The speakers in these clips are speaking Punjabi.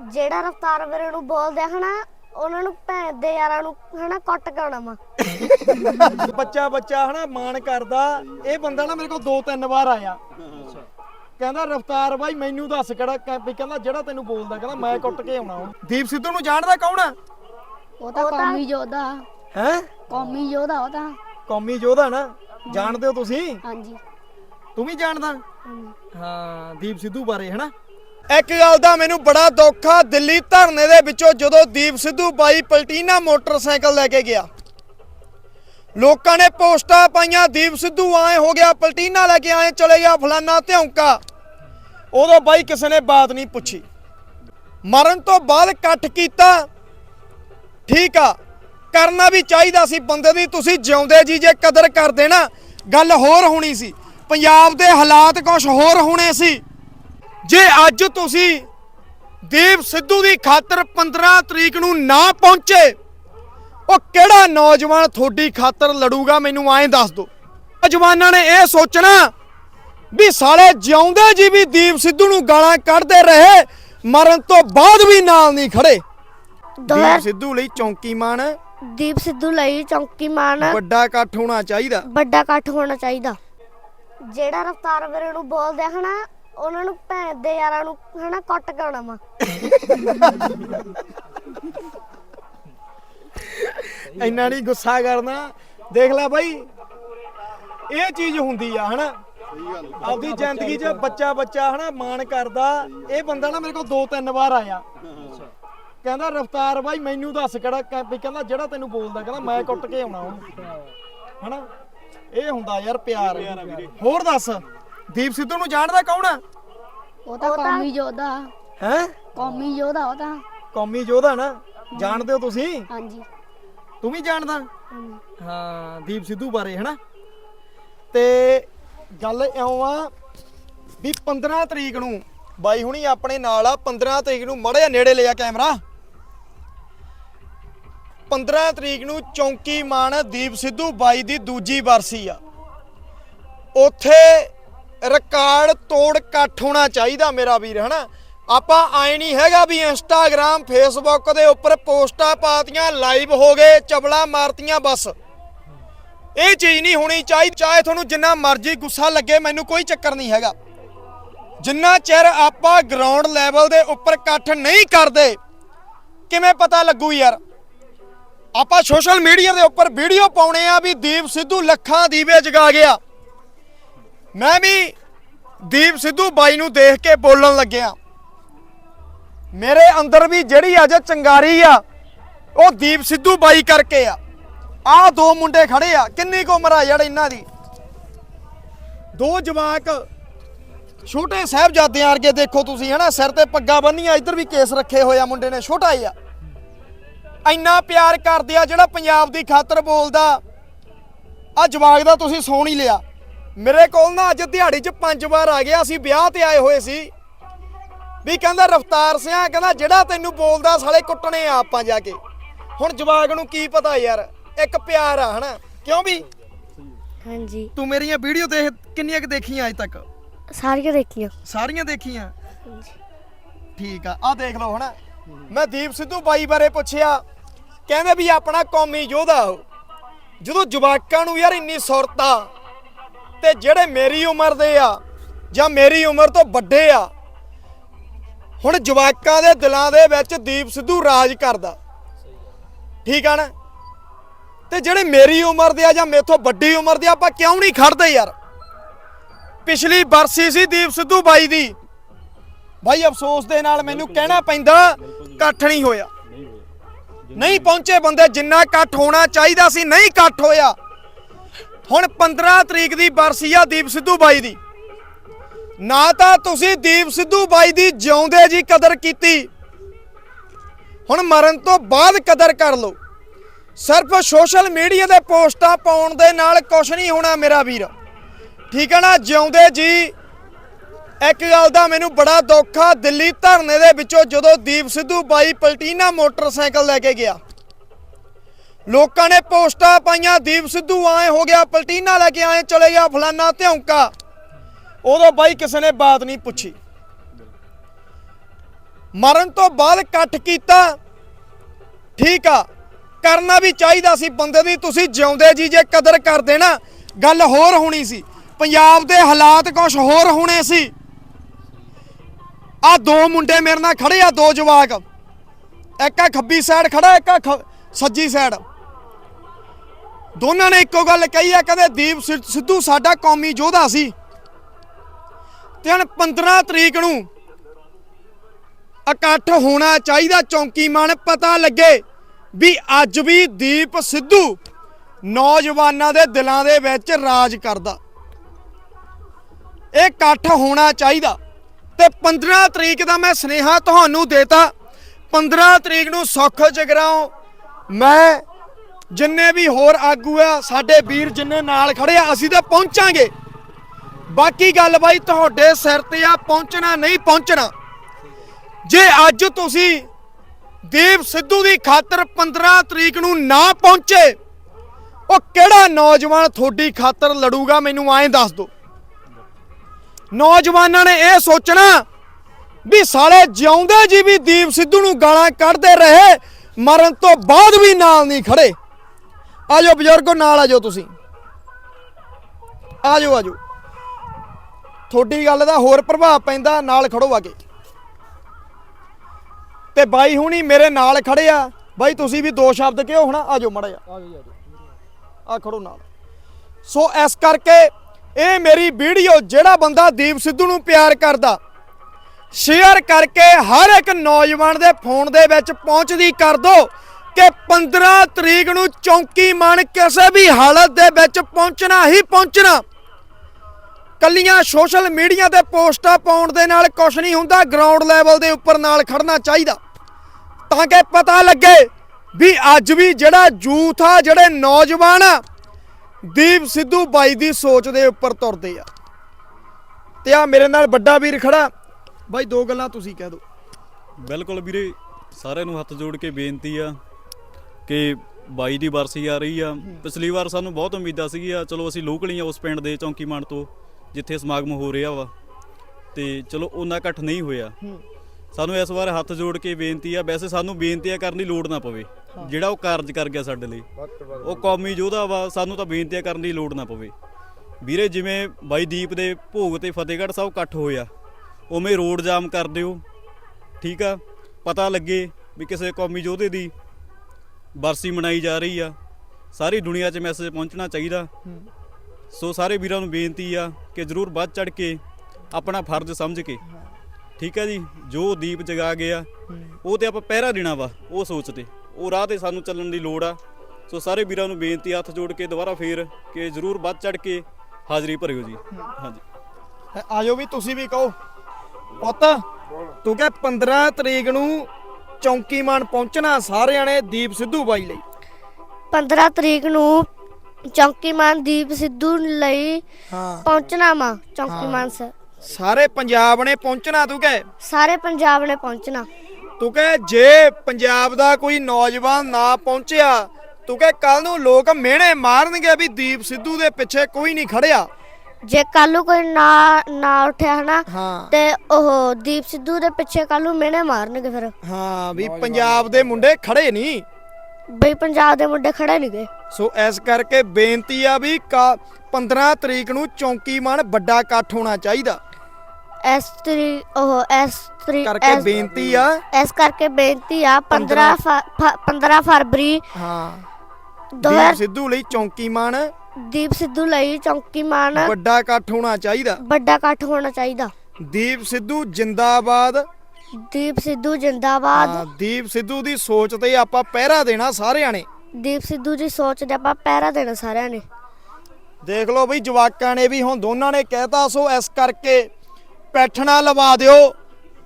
ਜਿਹੜਾ ਰਫਤਾਰ ਵੀਰੇ ਨੂੰ ਬੋਲਦੇ ਆ ਹਨਾ ਉਹਨਾਂ ਨੂੰ ਭੈਣ ਦੇ ਯਾਰਾਂ ਨੂੰ ਹਨਾ ਕੁੱਟ ਕੇ ਆਉਣਾ ਵਾ। ਬੱਚਾ ਬੱਚਾ ਹਨਾ ਮਾਣ ਕਰਦਾ। ਇਹ ਬੰਦਾ ਨਾ ਮੇਰੇ ਕੋਲ ਦੋ ਤਿੰਨ ਵਾਰ ਆਇਆ। ਕਹਿੰਦਾ ਰਫਤਾਰ ਬਾਈ ਮੈਨੂੰ ਦੱਸ ਕਿਹੜਾ ਕ- ਵੀ ਕਹਿੰਦਾ ਜਿਹੜਾ ਤੈਨੂੰ ਬੋਲਦਾ ਕਹਿੰਦਾ ਮੈਂ ਕੁੱਟ ਕੇ ਆਉਣਾ। ਦੀਪ ਸਿੱਧੂ ਨੂੰ ਜਾਣਦਾ ਕੌਣ ਆ? ਉਹ ਤਾਂ ਕੌਮੀ ਯੋਧਾ। ਹੈ? ਕੌਮੀ ਯੋਧਾ ਉਹ ਤਾਂ। ਕੌਮੀ ਯੋਧਾ ਨਾ? ਜਾਣਦੇ ਹੋ ਤੁਸੀਂ? ਹਾਂਜੀ। ਤੂੰ ਵੀ ਜਾਣਦਾ? ਹਾਂਜੀ। ਹਾਂ ਦੀਪ ਸਿੱਧੂ ਬਾਰੇ ਹਨਾ? ਇੱਕ ਗੱਲ ਦਾ ਮੈਨੂੰ ਬੜਾ ਦੁੱਖ ਆ, ਦਿੱਲੀ ਧਰਨੇ ਦੇ ਵਿੱਚੋਂ ਜਦੋਂ ਦੀਪ ਸਿੱਧੂ ਬਾਈ ਪਲਟੀਨਾ ਮੋਟਰਸਾਈਕਲ ਲੈ ਕੇ ਗਿਆ। ਲੋਕਾਂ ਨੇ ਪੋਸਟਾਂ ਪਾਈਆਂ, ਦੀਪ ਸਿੱਧੂ ਆਏ ਹੋ ਗਿਆ, ਪਲਟੀਨਾ ਲੈ ਕੇ ਆਏ, ਚਲੇ ਗਿਆ ਫਲਾਨਾ ਧਿਉਂਕਾ ਉਦੋਂ ਬਾਈ ਕਿਸੇ ਨੇ ਬਾਤ ਨਹੀਂ ਪੁੱਛੀ। ਮਰਨ ਤੋਂ ਬਾਅਦ ਇਕੱਠ ਕੀਤਾ। ਠੀਕ ਆ, ਕਰਨਾ ਵੀ ਚਾਹੀਦਾ ਸੀ ਬੰਦੇ ਦੀ, ਤੁਸੀਂ ਜਿਉਂਦੇ ਜੀ, ਜੇ ਕਦਰ ਕਰਦੇ ਨਾ, ਗੱਲ ਹੋਰ ਹੋਣੀ ਸੀ। ਪੰਜਾਬ ਦੇ ਹਾਲਾਤ ਕੁਝ ਹੋਰ ਹੋਣੇ ਸੀ। ਜੇ ਅੱਜ ਤੁਸੀਂ ਦੀਪ ਸਿੱਧੂ ਦੀ ਖਾਤਰ 15 ਤਰੀਕ ਨੂੰ ਨਾ ਪਹੁੰਚੇ ਉਹ ਕਿਹੜਾ ਨੌਜਵਾਨ ਤੁਹਾਡੀ ਖਾਤਰ ਲੜੂਗਾ ਮੈਨੂੰ ਐਂ ਦੱਸ ਦਿਓ। ਨੌਜਵਾਨਾਂ ਨੇ ਇਹ ਸੋਚਣਾ ਵੀ ਸਾਲੇ ਜਿਉਂਦੇ ਜੀ ਵੀ ਦੀਪ ਸਿੱਧੂ ਨੂੰ ਗਾਲਾਂ ਕੱਢਦੇ ਰਹੇ ਮਰਨ ਤੋਂ ਬਾਅਦ ਵੀ ਨਾਲ ਨਹੀਂ ਖੜੇ। ਦੀਪ ਸਿੱਧੂ ਲਈ ਚੌਂਕੀਮਾਨ ਦੀਪ ਸਿੱਧੂ ਲਈ ਚੌਂਕੀ ਮਾਨ ਵੱਡਾ ਇਕੱਠ ਹੋਣਾ ਚਾਹੀਦਾ। ਵੱਡਾ ਇਕੱਠ ਹੋਣਾ ਚਾਹੀਦਾ। ਜਿਹੜਾ ਰਫਤਾਰ ਵੀਰੇ ਨੂੰ ਬੋਲਦੇ ਹਨਾ ਉਹਨਾਂ ਨੂੰ ਭੈਣ ਦੇ ਯਾਰਾਂ ਨੂੰ ਹਨਾ ਕੁੱਟ ਕੇ ਆਉਣਾ ਵਾ। ਇੰਨਾ ਨਹੀਂ ਗੁੱਸਾ ਕਰਨਾ। ਦੇਖ ਲੈ ਬਾਈ, ਇਹ ਚੀਜ਼ ਹੁੰਦੀ ਆ ਹਨਾ। ਆਪਦੀ ਜ਼ਿੰਦਗੀ 'ਚ ਬੱਚਾ ਬੱਚਾ ਹਨਾ ਮਾਣ ਕਰਦਾ। ਇਹ ਬੰਦਾ ਨਾ ਮੇਰੇ ਕੋਲ ਦੋ ਤਿੰਨ ਵਾਰ ਆਇਆ। ਕਹਿੰਦਾ, ਰਫਤਾਰ ਬਾਈ, ਮੈਨੂੰ ਦੱਸ ਕਿਹੜਾ ਕ- ਵੀ ਕਹਿੰਦਾ, ਜਿਹੜਾ ਤੈਨੂੰ ਬੋਲਦਾ, ਕਹਿੰਦਾ ਮੈਂ ਕੁੱਟ ਕੇ ਆਉਣਾ ਉਹਨੂੰ। ਹਨਾ? ਇਹ ਹੁੰਦਾ ਯਾਰ ਪਿਆਰ। ਹੋਰ ਦੱਸ। ਦੀਪ ਸਿੱਧੂ ਨੂੰ ਜਾਣਦਾ ਕੌਣ ਆ? ਉਹ ਤਾਂ ਕੌਮੀ ਯੋਧਾ। ਹੈ? ਕੌਮੀ ਯੋਧਾ ਉਹ ਤਾਂ। ਕੌਮੀ ਯੋਧਾ ਨਾ? ਜਾਣਦੇ ਹੋ ਤੁਸੀਂ? ਹਾਂਜੀ। ਤੂੰ ਵੀ ਜਾਣਦਾ? ਹਾਂਜੀ। ਹਾਂ ਦੀਪ ਸਿੱਧੂ ਬਾਰੇ ਹਨਾ? ਤੇ ਗੱਲ ਇਉਂ ਆ ਵੀ 15 ਤਰੀਕ ਨੂੰ ਬਾਈ ਹੁਣੀ ਆਪਣੇ ਨਾਲ ਆ 15 ਤਰੀਕ ਨੂੰ ਮੜਿਆ ਨੇੜੇ ਲਿਆ ਕੈਮਰਾ। 15 ਤਰੀਕ ਨੂੰ ਚੌਂਕੀ ਮਾਨ ਦੀਪ ਸਿੱਧੂ ਬਾਈ ਦੀ ਦੂਜੀ ਵਰਸੀ ਆ। ਉੱਥੇ ਰਿਕਾਰਡ ਤੋੜ ਇਕੱਠ ਹੋਣਾ ਚਾਹੀਦਾ ਮੇਰਾ ਵੀਰ, ਹਨਾ? ਆਪਾਂ ਆਏ ਨਹੀਂ ਹੈਗਾ ਵੀ ਇੰਸਟਾਗ੍ਰam ਫੇਸਬੁੱਕ ਦੇ ਉੱਪਰ ਪੋਸਟਾਂ ਪਾਤੀਆਂ ਲਾਈਵ ਹੋ ਗਏ ਚਬਲਾ ਮਾਰਤੀਆਂ ਬਸ। ਇਹ ਚੀਜ਼ ਨਹੀਂ ਹੋਣੀ ਚਾਹੀਦੀ, ਚਾਹੇ ਤੁਹਾਨੂੰ ਜਿੰਨਾ ਮਰਜ਼ੀ ਗੁੱਸਾ ਲੱਗੇ, ਮੈਨੂੰ ਕੋਈ ਚੱਕਰ ਨਹੀਂ ਹੈਗਾ। ਜਿੰਨਾ ਚਿਰ ਆਪਾਂ ਗਰਾਊਂਡ ਲੈਵਲ ਦੇ ਉੱਪਰ ਇਕੱਠ ਨਹੀਂ ਕਰਦੇ, ਕਿਵੇਂ ਪਤਾ ਲੱਗੂ ਯਾਰ? ਆਪਾਂ ਸੋਸ਼ਲ ਮੀਡੀਆ ਦੇ ਉੱਪਰ ਵੀਡੀਓ ਪਾਉਣੇ ਆ ਵੀ ਦੀਪ ਸਿੱਧੂ ਲੱਖਾਂ ਦੀਵੇ ਜਗਾ ਗਿਆ। ਮੈਂ ਵੀ ਦੀਪ ਸਿੱਧੂ ਬਾਈ ਨੂੰ ਦੇਖ ਕੇ ਬੋਲਣ ਲੱਗਿਆ। ਮੇਰੇ ਅੰਦਰ ਵੀ ਜਿਹੜੀ ਅੱਜ ਚੰਗਾਰੀ ਆ, ਉਹ ਦੀਪ ਸਿੱਧੂ ਬਾਈ ਕਰਕੇ ਆ। ਆਹ ਦੋ ਮੁੰਡੇ ਖੜੇ ਆ, ਕਿੰਨੀ ਕੁ ਉਮਰ ਆ ਯਾਰ ਇਹਨਾਂ ਦੀ? ਦੋ ਜਵਾਕ ਛੋਟੇ ਸਾਹਿਬਜ਼ਾਦਿਆਂ ਵਰਗੇ ਦੇਖੋ ਤੁਸੀਂ, ਹਨਾ, ਸਿਰ ਤੇ ਪੱਗਾਂ ਬੰਨੀਆਂ, ਇੱਧਰ ਵੀ ਕੇਸ ਰੱਖੇ ਹੋਏ ਆ ਮੁੰਡੇ ਨੇ, ਛੋਟਾ ਹੀ ਆ। ਇੰਨਾ ਪਿਆਰ ਕਰਦੇ ਆ ਜਿਹੜਾ ਪੰਜਾਬ ਦੀ ਖਾਤਰ ਬੋਲਦਾ। ਆ ਜਵਾਕ ਦਾ ਤੁਸੀਂ ਸੌਣ ਹੀ ਲਿਆ। ਮੇਰੇ ਕੋਲ ਨਾ ਅੱਜ ਦਿਹਾੜੀ 'ਚ ਪੰਜ ਵਾਰ ਆ ਗਿਆ ਅਸੀਂ ਵਿਆਹ ਤੇ ਆਏ ਹੋਏ ਸੀ। ਵੀ ਕਹਿੰਦਾ ਰਫਤਾਰ ਸਿਆ ਕਹਿੰਦਾ ਜਿਹੜਾ ਤੈਨੂੰ ਬੋਲਦਾ ਸਾਲੇ ਕੁੱਟਣੇ ਆ ਆਪਾਂ ਜਾ ਕੇ। ਹੁਣ ਜਵਾਕ ਨੂੰ ਕੀ ਪਤਾ ਯਾਰ ਇੱਕ ਪਿਆਰ ਆ ਹਨਾ? ਕਿਉਂ ਵੀ? ਹਾਂਜੀ। ਤੂੰ ਮੇਰੀਆਂ ਵੀਡੀਓ ਦੇਖ ਕਿੰਨੀਆਂ ਕੁ ਦੇਖੀਆਂ ਅੱਜ ਤੱਕ? ਸਾਰੀਆਂ ਦੇਖੀਆਂ। ਸਾਰੀਆਂ ਦੇਖੀਆਂ? ਠੀਕ ਆ ਆ ਦੇਖ ਲਓ ਹਨਾ? ਮੈਂ ਦੀਪ ਸਿੱਧੂ ਬਾਈ ਬਾਰੇ ਪੁੱਛਿਆ ਕਹਿੰਦੇ ਵੀ ਆਪਣਾ ਕੌਮੀ ਯੋਧਾ ਉਹ। ਜਦੋਂ ਜਵਾਕਾਂ ਨੂੰ ਯਾਰ ਇੰਨੀ ਸੁਰਤ ਤੇ ਜਿਹੜੇ ਮੇਰੀ ਉਮਰ ਦੇ ਆ ਜਾਂ ਮੇਰੀ ਉਮਰ ਤੋਂ ਵੱਡੇ ਆ ਹੁਣ ਜਵਾਕਾਂ ਦੇ ਦਿਲਾਂ ਦੇ ਵਿੱਚ ਦੀਪ ਸਿੱਧੂ ਰਾਜ ਕਰਦਾ। ਠੀਕ ਆ ਨਾ? ਤੇ ਜਿਹੜੇ ਮੇਰੀ ਉਮਰ ਦੇ ਆ ਜਾਂ ਮੇਥੋਂ ਵੱਡੀ ਉਮਰ ਦੇ ਆਪਾਂ ਕਿਉਂ ਨਹੀਂ ਖੜਦੇ ਯਾਰ? ਪਿਛਲੀ ਬਰਸੀ ਸੀ ਦੀਪ ਸਿੱਧੂ ਬਾਈ ਦੀ। ਬਾਈ ਅਫਸੋਸ ਦੇ ਨਾਲ ਮੈਨੂੰ ਕਹਿਣਾ ਪੈਂਦਾ ਇਕੱਠ ਨਹੀਂ ਹੋਇਆ। ਨਹੀਂ ਪਹੁੰਚੇ ਬੰਦੇ ਜਿੰਨਾ ਇਕੱਠ ਹੋਣਾ ਚਾਹੀਦਾ ਸੀ ਨਹੀਂ ਇਕੱਠ ਹੋਇਆ। ਹੁਣ 15 ਤਰੀਕ ਦੀ ਬਰਸੀ ਆ ਦੀਪ ਸਿੱਧੂ ਬਾਈ ਦੀ। ਨਾ ਤਾਂ ਤੁਸੀਂ ਦੀਪ ਸਿੱਧੂ ਬਾਈ ਦੀ ਜਿਉਂਦੇ ਜੀ ਕਦਰ ਕੀਤੀ। ਹੁਣ ਮਰਨ ਤੋਂ ਬਾਅਦ ਕਦਰ ਕਰ ਲਓ। ਸਿਰਫ ਸੋਸ਼ਲ ਮੀਡੀਆ ਦੇ ਪੋਸਟਾਂ ਪਾਉਣ ਦੇ ਨਾਲ ਕੁਝ ਨਹੀਂ ਹੋਣਾ ਮੇਰਾ ਵੀਰ। ਠੀਕ ਹੈ ਨਾ? ਜਿਉਂਦੇ ਜੀ। ਇੱਕ ਗੱਲ ਦਾ ਮੈਨੂੰ ਬੜਾ ਦੁੱਖ ਆ, ਦਿੱਲੀ ਧਰਨੇ ਦੇ ਵਿੱਚੋਂ ਜਦੋਂ ਦੀਪ ਸਿੱਧੂ ਬਾਈ ਪਲਟੀਨਾ ਮੋਟਰਸਾਈਕਲ ਲੈ ਕੇ ਗਿਆ। ਲੋਕਾਂ ਨੇ ਪੋਸਟਾਂ ਪਾਈਆਂ, ਦੀਪ ਸਿੱਧੂ ਆਏ ਹੋ ਗਿਆ, ਪਲਟੀਨਾ ਲੈ ਕੇ ਆਏ, ਚਲੇ ਗਿਆ ਫਲਾਨਾ ਧਿਉਂਕਾ ਉਦੋਂ ਬਾਈ ਕਿਸੇ ਨੇ ਬਾਤ ਨਹੀਂ ਪੁੱਛੀ। ਮਰਨ ਤੋਂ ਬਾਅਦ ਇਕੱਠ ਕੀਤਾ। ਠੀਕ ਆ, ਕਰਨਾ ਵੀ ਚਾਹੀਦਾ ਸੀ ਬੰਦੇ ਦੀ, ਤੁਸੀਂ ਜਿਉਂਦੇ ਜੀ, ਜੇ ਕਦਰ ਕਰਦੇ ਨਾ, ਗੱਲ ਹੋਰ ਹੋਣੀ ਸੀ। ਪੰਜਾਬ ਦੇ ਹਾਲਾਤ ਕੁਝ ਹੋਰ ਹੋਣੇ ਸੀ। ਆ ਦੋ ਮੁੰਡੇ ਮੇਰੇ ਨਾਲ ਖੜੇ ਆ, ਦੋ ਜਵਾਕ। ਇੱਕ ਆ ਖੱਬੀ ਸਾਈਡ ਖੜਾ, ਇੱਕ ਆ ਖ- ਸੱਜੀ ਸਾਈਡ ਦੋਨਾਂ ਨੇ ਇੱਕੋ ਗੱਲ ਕਹੀ ਹੈ, ਕਹਿੰਦੇ ਦੀਪ ਸਿੱਧੂ ਸਾਡਾ ਕੌਮੀ ਯੋਧਾ ਸੀ। ਤੇ ਹੁਣ 15 ਤਰੀਕ ਨੂੰ ਇਕੱਠ ਹੋਣਾ ਚਾਹੀਦਾ, ਚੌਂਕੀ ਮਾਨ ਪਤਾ ਲੱਗੇ ਵੀ ਅੱਜ ਵੀ ਦੀਪ ਸਿੱਧੂ ਨੌਜਵਾਨਾਂ ਦੇ ਦਿਲਾਂ ਦੇ ਵਿੱਚ ਰਾਜ ਕਰਦਾ। ਇਹ ਇਕੱਠ ਹੋਣਾ ਚਾਹੀਦਾ। ਤੇ 15 ਤਰੀਕ ਦਾ ਮੈਂ ਸੁਨੇਹਾ ਤੁਹਾਨੂੰ ਦੇਤਾ 15 ਤਰੀਕ ਨੂੰ ਸੁੱਖ ਜਗਰਾਉਂ ਮੈਂ ਜਿੰਨੇ ਵੀ ਹੋਰ ਆਗੂ ਆ, ਸਾਡੇ ਵੀਰ ਜਿੰਨੇ ਨਾਲ ਖੜੇ ਆ, ਅਸੀਂ ਤਾਂ ਪਹੁੰਚਾਂਗੇ। ਬਾਕੀ ਗੱਲ ਬਾਈ, ਤੁਹਾਡੇ ਸਿਰ ਤੇ ਆ, ਪਹੁੰਚਣਾ ਨਹੀਂ ਪਹੁੰਚਣਾ। ਜੇ ਅੱਜ ਤੁਸੀਂ ਦੀਪ ਸਿੱਧੂ ਦੀ ਖਾਤਰ 15 ਤਰੀਕ ਨੂੰ ਨਾ ਪਹੁੰਚੇ, ਉਹ ਕਿਹੜਾ ਨੌਜਵਾਨ ਤੁਹਾਡੀ ਖਾਤਰ ਲੜੂਗਾ, ਮੈਨੂੰ ਐਂ ਦੱਸ ਦਿਓ। ਨੌਜਵਾਨਾਂ ਨੇ ਇਹ ਸੋਚਣਾ ਵੀ ਸਾਲੇ ਜਿਉਂਦੇ ਜੀ ਵੀ ਦੀਪ ਸਿੱਧੂ ਨੂੰ ਗਾਲਾਂ ਕੱਢਦੇ ਰਹੇ, ਮਰਨ ਤੋਂ ਬਾਅਦ ਵੀ ਨਾਲ ਨਹੀਂ ਖੜੇ। ਆਜੋ ਬਜ਼ੁਰਗੋ ਨਾਲ ਆਜੋ ਤੁਸੀਂ। ਆਜੋ ਆਜੋ। ਤੁਹਾਡੀ ਗੱਲ ਦਾ ਹੋਰ ਪ੍ਰਭਾਵ ਪੈਂਦਾ ਨਾਲ ਖੜੋ ਆ ਕੇ ਤੇ ਬਾਈ ਹੁਣੀ ਮੇਰੇ ਨਾਲ ਖੜੇ ਆ। ਬਾਈ ਤੁਸੀਂ ਵੀ ਦੋ ਸ਼ਬਦ ਕਿਹੋ ਹਣਾ? ਆਜੋ ਮੜਾ ਆ ਆ ਖੜੋ ਨਾਲ। ਸੋ ਇਸ ਕਰਕੇ ਇਹ ਮੇਰੀ ਵੀਡੀਓ ਜਿਹੜਾ ਬੰਦਾ ਦੀਪ ਸਿੱਧੂ ਨੂੰ ਪਿਆਰ ਕਰਦਾ ਸ਼ੇਅਰ ਕਰਕੇ ਹਰ ਇੱਕ ਨੌਜਵਾਨ ਦੇ ਫੋਨ ਦੇ ਵਿੱਚ ਪਹੁੰਚਦੀ ਕਰ ਦੋ। ਕਿ 15 ਤਰੀਕ ਨੂੰ ਚੌਂਕੀ ਮਨ ਕਿਸੇ ਵੀ ਹਾਲਤ ਦੇ ਵਿੱਚ ਪਹੁੰਚਣਾ ਹੀ ਪਹੁੰਚਣਾ। ਕੱਲੀਆਂ ਸੋਸ਼ਲ ਮੀਡੀਆ ਤੇ ਪੋਸਟਾਂ ਪਾਉਣ ਦੇ ਨਾਲ ਕੁਝ ਨਹੀਂ ਹੁੰਦਾ ਗਰਾਊਂਡ ਲੈਵਲ ਦੇ ਉੱਪਰ ਨਾਲ ਖੜਨਾ ਚਾਹੀਦਾ। ਤਾਂ ਕਿ ਪਤਾ ਲੱਗੇ ਵੀ ਅੱਜ ਵੀ ਜਿਹੜਾ ਯੂਥ ਆ, ਜਿਹੜੇ ਨੌਜਵਾਨ ਆ, ਦੀਪ ਸਿੱਧੂ ਬਾਈ ਦੀ ਸੋਚ ਦੇ ਉੱਪਰ ਤੁਰਦੇ ਆ। ਤੇ ਆ ਮੇਰੇ ਨਾਲ ਵੱਡਾ ਵੀਰ ਖੜਾ। ਬਾਈ, ਦੋ ਗੱਲਾਂ ਤੁਸੀਂ ਕਹਿ ਦਿਓ। ਬਿਲਕੁਲ ਵੀਰੇ, ਸਾਰਿਆਂ ਨੂੰ ਹੱਥ ਜੋੜ ਕੇ ਬੇਨਤੀ ਆ। ਕਿ ਬਾਈ ਦੀ ਵਰਸੀ ਆ ਰਹੀ ਆ। ਪਿਛਲੀ ਵਾਰ ਸਾਨੂੰ ਬਹੁਤ ਉਮੀਦਾਂ ਸੀਗੀਆਂ ਚਲੋ ਅਸੀਂ ਲੋਕਲ ਹੀ ਆ ਉਸ ਪਿੰਡ ਦੇ ਚੌਂਕੀ ਮਾਨ ਤੋਂ ਜਿੱਥੇ ਸਮਾਗਮ ਹੋ ਰਿਹਾ ਵਾ। ਤੇ ਚਲੋ ਉਹਨਾਂ ਇਕੱਠ ਨਹੀਂ ਹੋਇਆ। ਸਾਨੂੰ ਇਸ ਵਾਰ ਹੱਥ ਜੋੜ ਕੇ ਬੇਨਤੀ ਆ ਵੈਸੇ ਸਾਨੂੰ ਬੇਨਤੀਆਂ ਕਰਨ ਦੀ ਲੋੜ ਨਾ ਪਵੇ। ਜਿਹੜਾ ਉਹ ਕਾਰਜ ਕਰ ਗਿਆ ਸਾਡੇ ਲਈ। ਉਹ ਕੌਮੀ ਯੋਧਾ ਵਾ ਸਾਨੂੰ ਤਾਂ ਬੇਨਤੀਆਂ ਕਰਨ ਦੀ ਲੋੜ ਨਾ ਪਵੇ। ਵੀਰੇ ਜਿਵੇਂ ਬਾਈ ਦੀਪ ਦੇ ਭੋਗ ਤੇ ਫਤਿਹਗੜ੍ਹ ਸਾਹਿਬ ਇਕੱਠ ਹੋਇਆ ਉਵੇਂ ਰੋਡ ਜਾਮ ਕਰ ਦਿਓ। ਠੀਕ ਆ? ਪਤਾ ਲੱਗੇ ਵੀ ਕਿਸੇ ਕੌਮੀ ਯੋਧੇ ਦੀ ਬਰਸੀ ਮਨਾਈ ਜਾ ਰਹੀ ਆ। ਸਾਰੀ ਦੁਨੀਆ 'ਚ ਮੈਸੇਜ ਪਹੁੰਚਣਾ ਚਾਹੀਦਾ। ਸੋ ਸਾਰੇ ਵੀਰਾਂ ਨੂੰ ਬੇਨਤੀ ਆ ਕਿ ਜਰੂਰ ਵੱਧ ਚੜ ਕੇ ਆਪਣਾ ਫਰਜ਼ ਸਮਝ ਕੇ। ਠੀਕ ਆ ਜੀ? ਜੋ ਦੀਪ ਜਗਾ ਗਿਆ ਉਹ ਤੇ ਆਪਾਂ ਪਹਿਰਾ ਦੇਣਾ ਵਾ ਉਹ ਸੋਚ ਤੇ। ਉਹ ਰਾਹ ਤੇ ਸਾਨੂੰ ਚੱਲਣ ਦੀ ਲੋੜ ਆ। ਸੋ ਸਾਰੇ ਵੀਰਾਂ ਨੂੰ ਬੇਨਤੀ ਹੱਥ ਜੋੜ ਕੇ ਦੁਬਾਰਾ ਫੇਰ ਕਿ ਜਰੂਰ ਵੱਧ ਚੜ ਕੇ ਹਾਜ਼ਰੀ ਭਰਿਓ ਜੀ। ਹਾਂਜੀ। ਆਜੋ ਵੀ ਤੁਸੀਂ ਵੀ ਕਹੋ। ਪੁੱਤ ਤੂੰ ਕਹੇ 15 ਤਰੀਕ ਨੂੰ ਚੌਂਕੀ ਮਾਨ ਪਹੁੰਚਣਾ ਸਾਰਿਆਂ ਨੇ ਦੀਪ ਸਿੱਧੂ ਬਾਈ ਲਈ। 15 ਤਰੀਕ ਨੂੰ ਚੌਂਕੀਮਾਨ ਦੀਪ ਸਿੱਧੂ ਲਈ ਹਾਂ। ਪਹੁੰਚਣਾ ਵਾ ਚੌਂਕੀਮਾਨ ਸਰ ਸਾਰੇ ਪੰਜਾਬ ਨੇ ਪਹੁੰਚਣਾ ਤੂੰ ਕਹੇ? ਸਾਰੇ ਪੰਜਾਬ ਨੇ ਪਹੁੰਚਣਾ। ਤੂੰ ਕਹੇ ਜੇ ਪੰਜਾਬ ਦਾ ਕੋਈ ਨੌਜਵਾਨ ਨਾ ਪਹੁੰਚਿਆ ਤੂੰ ਕਹੇ ਕੱਲ ਨੂੰ ਲੋਕ ਮਿਹਣੇ ਮਾਰਨਗੇ ਵੀ ਦੀਪ ਸਿੱਧੂ ਦੇ ਪਿੱਛੇ ਕੋਈ ਨਹੀਂ ਖੜਿਆ। ਜੇ ਕੱਲ ਕੋਈ ਨਾ ਨਾ ਉੱਠਿਆ ਹਨਾ ਹਾਂ। ਤੇ ਉਹ ਦੀਪ ਸਿੱਧੂ ਦੇ ਪਿੱਛੇ ਕੱਲ ਨੂੰ ਮਿਹਣੇ ਮਾਰਨਗੇ ਫਿਰ। ਹਾਂ ਵੀ ਪੰਜਾਬ ਦੇ ਮੁੰਡੇ ਖੜੇ ਨਹੀਂ ਬਈ ਪੰਜਾਬ ਦੇ ਮੁੰਡੇ ਖੜੇ ਨਹੀਂ ਗਏ ਸੋ ਇਸ ਕਰਕੇ ਬੇਨਤੀ ਆ ਵੀ ਕਾ- 15 ਤਰੀਕ ਨੂੰ ਚੌਂਕੀ ਮਾਨ ਵੱਡਾ ਇਕੱਠ ਹੋਣਾ ਚਾਹੀਦਾ। ਇਸ ਤਰੀ ਉਹ ਇਸ ਤਰੀ ਕਰਕੇ ਇਸ- ਬੇਨਤੀ ਆ। ਇਸ ਕਰਕੇ ਬੇਨਤੀ ਆ 15 ਫ- ਫ- 15 ਫਰਵਰੀ ਹਾਂ। 2000 ਦੀਪ ਸਿੱਧੂ ਲਈ ਚੌਂਕੀ ਮਾਨ ਦੀਪ ਸਿੱਧੂ ਲਈ ਚੌਂਕੀਮਾਨ ਵੱਡਾ ਇਕੱਠ ਹੋਣਾ ਚਾਹੀਦਾ। ਵੱਡਾ ਇਕੱਠ ਹੋਣਾ ਚਾਹੀਦਾ। ਦੀਪ ਸਿੱਧੂ ਜਿੰਦਾਬਾਦ। ਦੀਪ ਸਿੱਧੂ ਜਿੰਦਾਬਾਦ। ਹਾਂ, ਦੀਪ ਸਿੱਧੂ ਦੀ ਸੋਚ ਤੇ ਆਪਾਂ ਪਹਿਰਾ ਦੇਣਾ ਸਾਰਿਆਂ ਨੇ। ਦੀਪ ਸਿੱਧੂ ਦੀ ਸੋਚ ਦੇ ਆਪਾਂ ਪਹਿਰਾ ਦੇਣਾ ਸਾਰਿਆਂ ਨੇ। ਦੇਖ ਲਓ ਬਈ ਜਵਾਕਾਂ ਨੇ ਵੀ ਹੁਣ ਦੋਨਾਂ ਨੇ ਕਹਿਤਾ ਸੋ ਇਸ ਕਰਕੇ ਪੈਠਣਾ ਲਵਾ ਦਿਓ।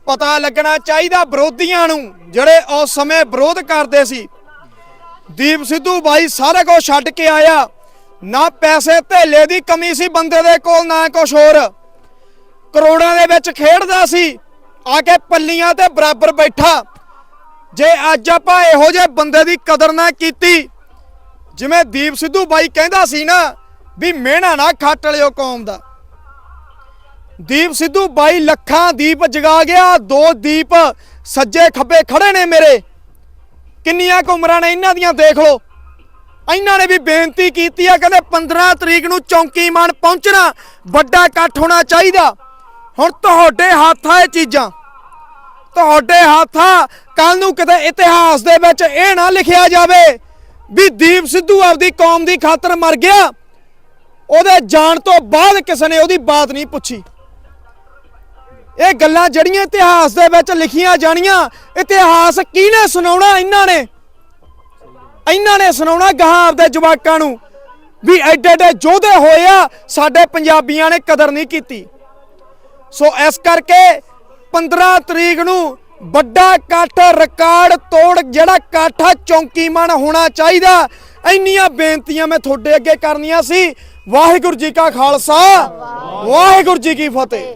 ਪਤਾ ਲੱਗਣਾ ਚਾਹੀਦਾ ਵਿਰੋਧੀਆਂ ਨੂੰ ਜਿਹੜੇ ਉਸ ਸਮੇਂ ਵਿਰੋਧ ਕਰਦੇ ਸੀ। ਦੀਪ ਸਿੱਧੂ ਬਾਈ ਸਾਰਾ ਕੁਝ ਛੱਡ ਕੇ ਆਇਆ। ਨਾ ਪੈਸੇ ਧੇਲੇ ਦੀ ਕਮੀ ਸੀ ਬੰਦੇ ਦੇ ਕੋਲ, ਨਾ ਕੁਝ ਹੋਰ। ਕਰੋੜਾਂ ਦੇ ਵਿੱਚ ਖੇਡਦਾ ਸੀ। ਆ ਕੇ ਪੱਲੀਆਂ ਤੇ ਬਰਾਬਰ ਬੈਠਾ। ਜੇ ਅੱਜ ਆਪਾਂ ਇਹੋ ਜਿਹੇ ਬੰਦੇ ਦੀ ਕਦਰ ਨਾ ਕੀਤੀ, ਜਿਵੇਂ ਦੀਪ ਸਿੱਧੂ ਬਾਈ ਕਹਿੰਦਾ ਸੀ ਨਾ, ਵੀ ਮਿਹਣਾ ਨਾ ਖੱਟ ਲਿਓ ਕੌਮ ਦਾ। ਦੀਪ ਸਿੱਧੂ ਬਾਈ ਲੱਖਾਂ ਦੀਪ ਜਗਾ ਗਿਆ, ਦੋ ਦੀਪ ਸੱਜੇ ਖੱਬੇ ਖੜੇ ਨੇ ਮੇਰੇ। ਕਿੰਨੀਆਂ ਕੁ ਉਮਰਾਂ ਨੇ ਇਹਨਾਂ ਦੀਆਂ, ਦੇਖ ਲਓ। ਇਹਨਾਂ ਨੇ ਵੀ ਬੇਨਤੀ ਕੀਤੀ ਆ, ਕਹਿੰਦੇ 15 ਤਰੀਕ ਨੂੰ ਚੌਂਕੀ ਮਾਨ ਪਹੁੰਚਣਾ, ਵੱਡਾ ਇਕੱਠ ਹੋਣਾ ਚਾਹੀਦਾ। ਹੁਣ ਤੁਹਾਡੇ ਹੱਥ ਆ ਇਹ ਚੀਜ਼ਾਂ, ਤੁਹਾਡੇ ਹੱਥ ਆ ਕੱਲ ਨੂੰ ਕਿਤੇ ਇਤਿਹਾਸ ਦੇ ਵਿੱਚ ਇਹ ਨਾ ਲਿਖਿਆ ਜਾਵੇ ਵੀ ਦੀਪ ਸਿੱਧੂ ਆਪਦੀ ਕੌਮ ਦੀ ਖਾਤਰ ਮਰ ਗਿਆ। ਉਹਦੇ ਜਾਣ ਤੋਂ ਬਾਅਦ ਕਿਸੇ ਨੇ ਉਹਦੀ ਬਾਤ ਨਹੀਂ ਪੁੱਛੀ। ਇਹ ਗੱਲਾਂ ਜਿਹੜੀਆਂ ਇਤਿਹਾਸ ਦੇ ਵਿੱਚ ਲਿਖੀਆਂ ਜਾਣੀਆਂ, ਇਤਿਹਾਸ ਕਿਹਨੇ ਸੁਣਾਉਣਾ ਇਹਨਾਂ ਨੇ? ਇਹਨਾਂ ਨੇ ਸੁਣਾਉਣਾ ਗਾਹਾਂ ਆਪਦੇ ਜਵਾਕਾਂ ਨੂੰ ਵੀ ਐਡੇ ਐਡੇ ਯੋਧੇ ਹੋਏ ਆ, ਸਾਡੇ ਪੰਜਾਬੀਆਂ ਨੇ ਕਦਰ ਨਹੀਂ ਕੀਤੀ। ਸੋ ਇਸ ਕਰਕੇ 15 ਤਰੀਕ ਨੂੰ ਵੱਡਾ ਇਕੱਠ, ਰਿਕਾਰਡ ਤੋੜ ਜਿਹੜਾ ਇਕੱਠ ਚੌਂਕੀਮਨ ਹੋਣਾ ਚਾਹੀਦਾ। ਇੰਨੀਆਂ ਬੇਨਤੀਆਂ ਮੈਂ ਤੁਹਾਡੇ ਅੱਗੇ ਕਰਨੀਆਂ ਸੀ। ਵਾਹਿਗੁਰੂ ਜੀ ਕਾ ਖਾਲਸਾ, ਵਾਹਿਗੁਰੂ ਜੀ ਕੀ ਫਤਿਹ।